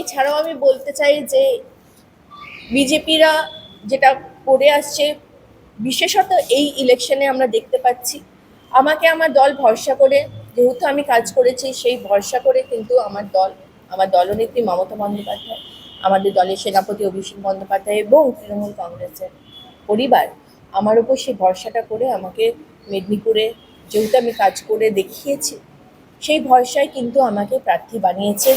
এছাড়াও আমি বলতে চাই যে বিজেপিরা যেটা করে আসছে, বিশেষত এই ইলেকশনে আমরা দেখতে পাচ্ছি। আমাকে আমার দল ভরসা করে, যেহেতু আমি কাজ করেছি, সেই ভরসা করে কিন্তু আমার দল, আমার দলনেত্রী মমতা বন্দ্যোপাধ্যায়, আমাদের দলের সেনাপতি অভিষেক বন্দ্যোপাধ্যায় এবং তৃণমূল কংগ্রেসের পরিবার, আমার উপর সেই ভরসাটা করে আমাকে মেদিনীপুরে, যেহেতু আমি কাজ করে দেখিয়েছি, সেই ভরসায় কিন্তু আমাকে প্রার্থী বানিয়েছেন।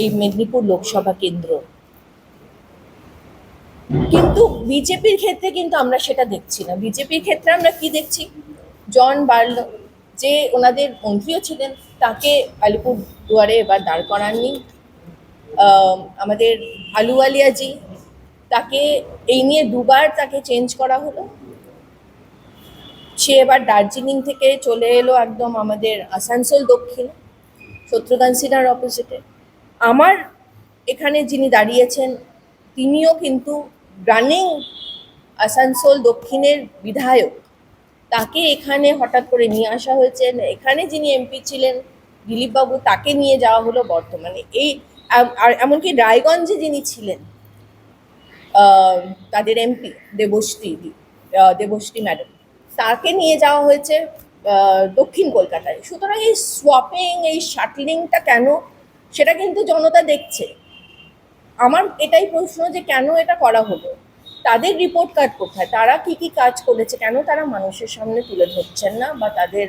এই মেদিনীপুর লোকসভা কেন্দ্র। কিন্তু বিজেপির ক্ষেত্রে কিন্তু আমরা সেটা দেখছি না। বিজেপির ক্ষেত্রে আমরা কি দেখছি? জন বার্লো যে ওনাদের মন্ত্রীও ছিলেন তাকে আলিপুর দুয়ারে এবার দাঁড় করাননি। আম, আমাদের আলুওয়ালিয়াজি তাকে এই নিয়ে দুবার তাকে চেঞ্জ করা হলো। সে এবার দার্জিলিং থেকে চলে এলো একদম আমাদের আসানসোল দক্ষিণ শত্রুঘ্ন সিনহার অপোজিটে আমার এখানে যিনি দাঁড়িয়েছেন, তিনিও কিন্তু রানিং আসানসোল দক্ষিণের বিধায়ক। তাকে এখানে হঠাৎ করে নিয়ে আসা হয়েছে। এখানে যিনি এমপি ছিলেন, দিলীপবাবু তাকে নিয়ে যাওয়া হলো বর্তমানে। এই আর এমনকি রায়গঞ্জে যিনি ছিলেন তাদের এমপি দেবশ্রী দেবশ্রী ম্যাডাম তাকে নিয়ে যাওয়া হয়েছে দক্ষিণ কলকাতায়। সুতরাং এই সোয়াপিং এই শাটলিংটা কেন সেটা কিন্তু জনতা দেখছে। আমার এটাই প্রশ্ন যে কেন এটা করা হলো? তাদের রিপোর্ট কার্ড কোথায়? তারা কি কি কাজ করেছে? কেন তারা মানুষের সামনে তুলে ধরছেন না বা তাদের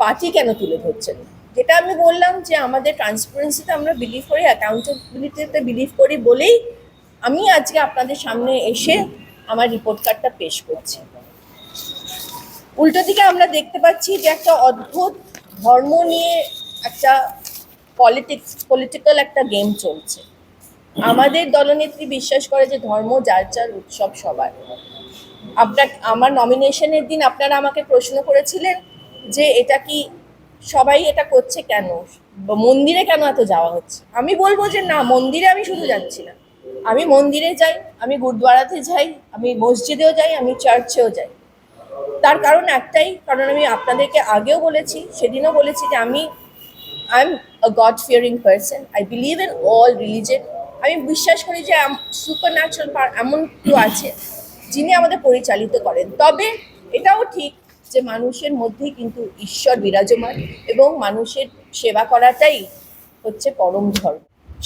পার্টি কেন তুলে ধরছেন? না যেটা আমি বললাম যে আমাদের ট্রান্সপারেন্সিতে আমরা বিলিভ করি অ্যাকাউন্টেবিলিটিতে বিলিভ করি বলেই আমি আজকে আপনাদের সামনে এসে আমার রিপোর্ট কার্ডটা পেশ করছি। উল্টো দিকে আমরা দেখতে পাচ্ছি যে একটা অদ্ভুত ধর্ম নিয়ে একটা পলিটিক্স পলিটিক্যাল একটা গেম চলছে। আমাদের দলনেত্রী বিশ্বাস করে যে ধর্ম, যার যার উৎসব সবার। আপনার, আমার নমিনেশনের দিন আপনারা আমাকে প্রশ্ন করেছিলেন যে এটা কি, সবাই এটা করছে কেন? মন্দিরে কেন এত যাওয়া হচ্ছে? আমি বলব যে না, মন্দিরে আমি শুধু যাচ্ছি না। আমি মন্দিরে যাই, আমি গুরুদ্বারাতে যাই, আমি মসজিদেও যাই, আমি চার্চেও যাই। তার কারণ একটাই, কারণ আমি আপনাদেরকে আগেও বলেছি, সেদিনও বলেছি যে আমি I am a God fearing person I believe in all religion আমি বিশ্বাস করি যে সুপার ন্যাচারাল এমন কেউ আছে যিনি আমাদের পরিচালিত করেন। তবে এটাও ঠিক যে মানুষের মধ্যেই কিন্তু ঈশ্বর বিরাজমান এবং মানুষের সেবা করাটাই হচ্ছে পরম ধর্ম।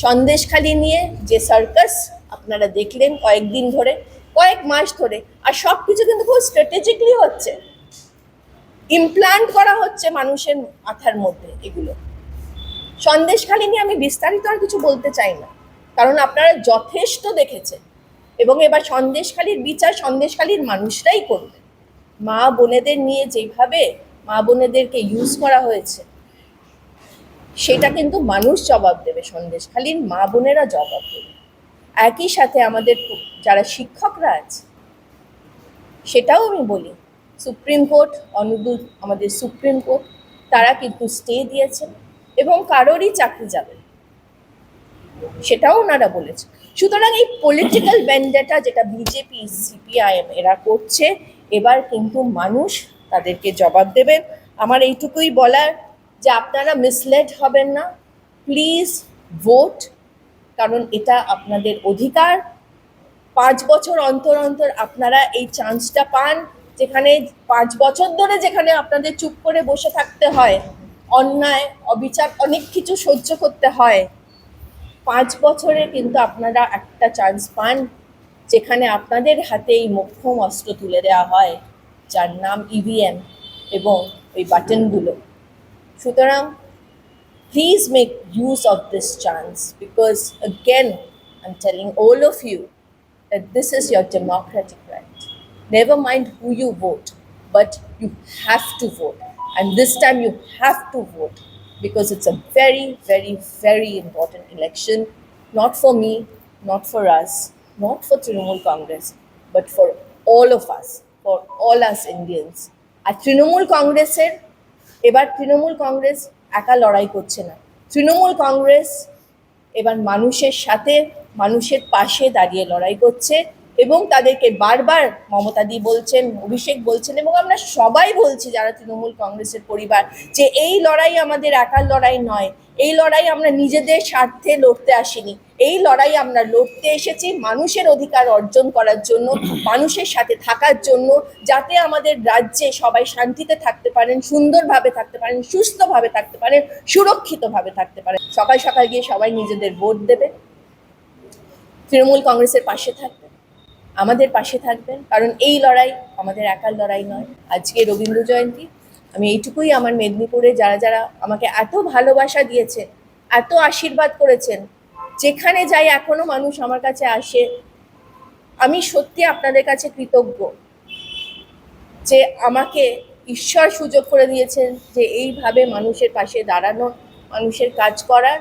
সন্দেশখালি নিয়ে যে সার্কাস আপনারা দেখলেন কয়েকদিন ধরে, কয়েক মাস ধরে, আর সব কিছু কিন্তু খুব স্ট্র্যাটেজিকলি হচ্ছে। ইমপ্লান্ট করা হচ্ছে মানুষের মাথার মধ্যে এগুলো। সন্দেশখালি নিয়ে আমি বিস্তারিত আর কিছু বলতে চাই না। কারণ আপনারা যথেষ্ট দেখেছেন। এবং এবার সন্দেশখালির বিচার সন্দেশখালির মানুষরাই করবে। মা বোনেদের নিয়ে যেভাবে মা বোনেদেরকে ইউজ করা হয়েছে, সেটা কিন্তু মানুষ জবাব দেবে, সন্দেশখালির মা বোনেরা জবাব দেবে। একই সাথে আমাদের যারা শিক্ষকরা আছে, সেটাও আমি বলি, সুপ্রিম কোর্ট, অনুদূত, আমাদের সুপ্রিম কোর্ট, তারা কিন্তু স্টে দিয়েছেন। এবং কারোরই চাকরি যাবে সেটাও ওনারা বলেছে সুতরাং এই পলিটিক্যাল ব্যান্ডাটা যেটা বিজেপি সিপিআইএম এরা করছে, এবার কিন্তু মানুষ তাদেরকে জবাব দেবেন। আমার এইটুকুই বলার যে আপনারা মিসলেড হবেন না। প্লিজ ভোট কারণ এটা আপনাদের অধিকার। পাঁচ বছর অন্তর অন্তর আপনারা এই চান্সটা পান, যেখানে পাঁচ বছর ধরে যেখানে আপনাদের চুপ করে বসে থাকতে হয় অন্যায়, অবিচার, অনেক কিছু সহ্য করতে হয়। পাঁচ বছরে কিন্তু আপনারা একটা চান্স পান, যেখানে আপনাদের হাতে এই মক্ষম অস্ত্র তুলে দেওয়া হয়, যার নাম ইভিএম এবং ওই বাটনগুলো সুতরাং please make use of this chance because again I telling all of you this is your democratic right never mind who you vote but you have to vote and this time you have to vote because it's a very very very important election not for me not for us not for Trinamool Congress but for all of us for all us Indians আর তৃণমূল কংগ্রেসের এবার তৃণমূল কংগ্রেস একা লড়াই করছে না তৃণমূল কংগ্রেস এবার মানুষের সাথে মানুষের পাশে দাঁড়িয়ে লড়াই করছে এবং তাদেরকে বারবার মমতাদি বলছেন, অভিষেক বলছেন এবং আমরা সবাই বলছি যারা তৃণমূল কংগ্রেসের পরিবার যে এই লড়াই আমাদের একার লড়াই নয়, এই লড়াই আমরা নিজেদের স্বার্থে লড়তে আসিনি, এই লড়াই আমরা লড়তে এসেছি মানুষের অধিকার অর্জন করার জন্য, মানুষের সাথে থাকার জন্য, যাতে আমাদের রাজ্যে সবাই শান্তিতে থাকতে পারেন, সুন্দরভাবে থাকতে পারেন, সুস্থভাবে থাকতে পারেন, সুরক্ষিতভাবে থাকতে পারেন। সকাল সকাল গিয়ে সবাই নিজেদের ভোট দেবে। তৃণমূল কংগ্রেসের পাশে থাকবেন আমাদের পাশে থাকবেন। কারণ এই লড়াই আমাদের একার লড়াই নয়। আজকে রবীন্দ্র জয়ন্তী। আমি এইটুকুই আমার মেদিনীপুরে যারা যারা আমাকে এত ভালোবাসা দিয়েছে, এত আশীর্বাদ করেছেন, যেখানে যাই এখনও মানুষ আমার কাছে আসে, আমি সত্যি আপনাদের কাছে কৃতজ্ঞ যে আমাকে ঈশ্বর সুযোগ করে দিয়েছেন যে এইভাবে মানুষের পাশে দাঁড়ানো, মানুষের কাজ করার।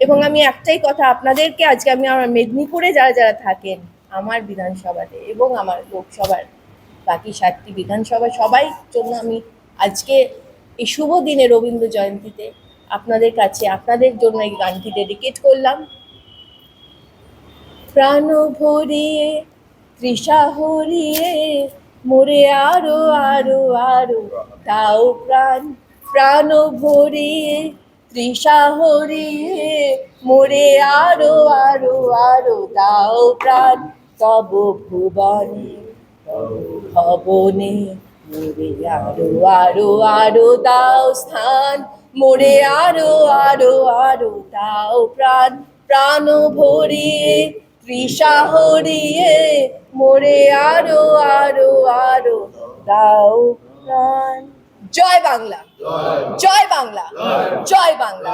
এবং আমি একটাই কথা, আপনাদেরকে আজকে আমি আমার মেদিনীপুরে যারা যারা থাকেন আমার বিধানসভাতে এবং আমার লোকসভার বাকি সাতটি বিধানসভা সবাই জন্য আমি আজকে এই শুভ দিনে রবীন্দ্র জয়ন্তীতে আপনাদের কাছে, আপনাদের জন্য এই গানটি ডেডিকেট করলাম। প্রাণ ভরিয়ে, তৃষা হরিয়ে, মোরে আরও আরও আরও, দাও প্রাণ। প্রাণ ভরিয়ে, তৃষা হরিয়ে, মোরে আরও আরও আরও, দাও প্রাণ। তব ভুবনে ভবনে মোরে আরও আরও আরও দাও স্থান মোরে আরও আরও আরও দাও প্রাণ প্রাণ ভরিয়ে তৃষা হরিয়ে মোরে আরও আরও আরও দাও প্রাণ। জয় বাংলা। জয় বাংলা। জয় বাংলা।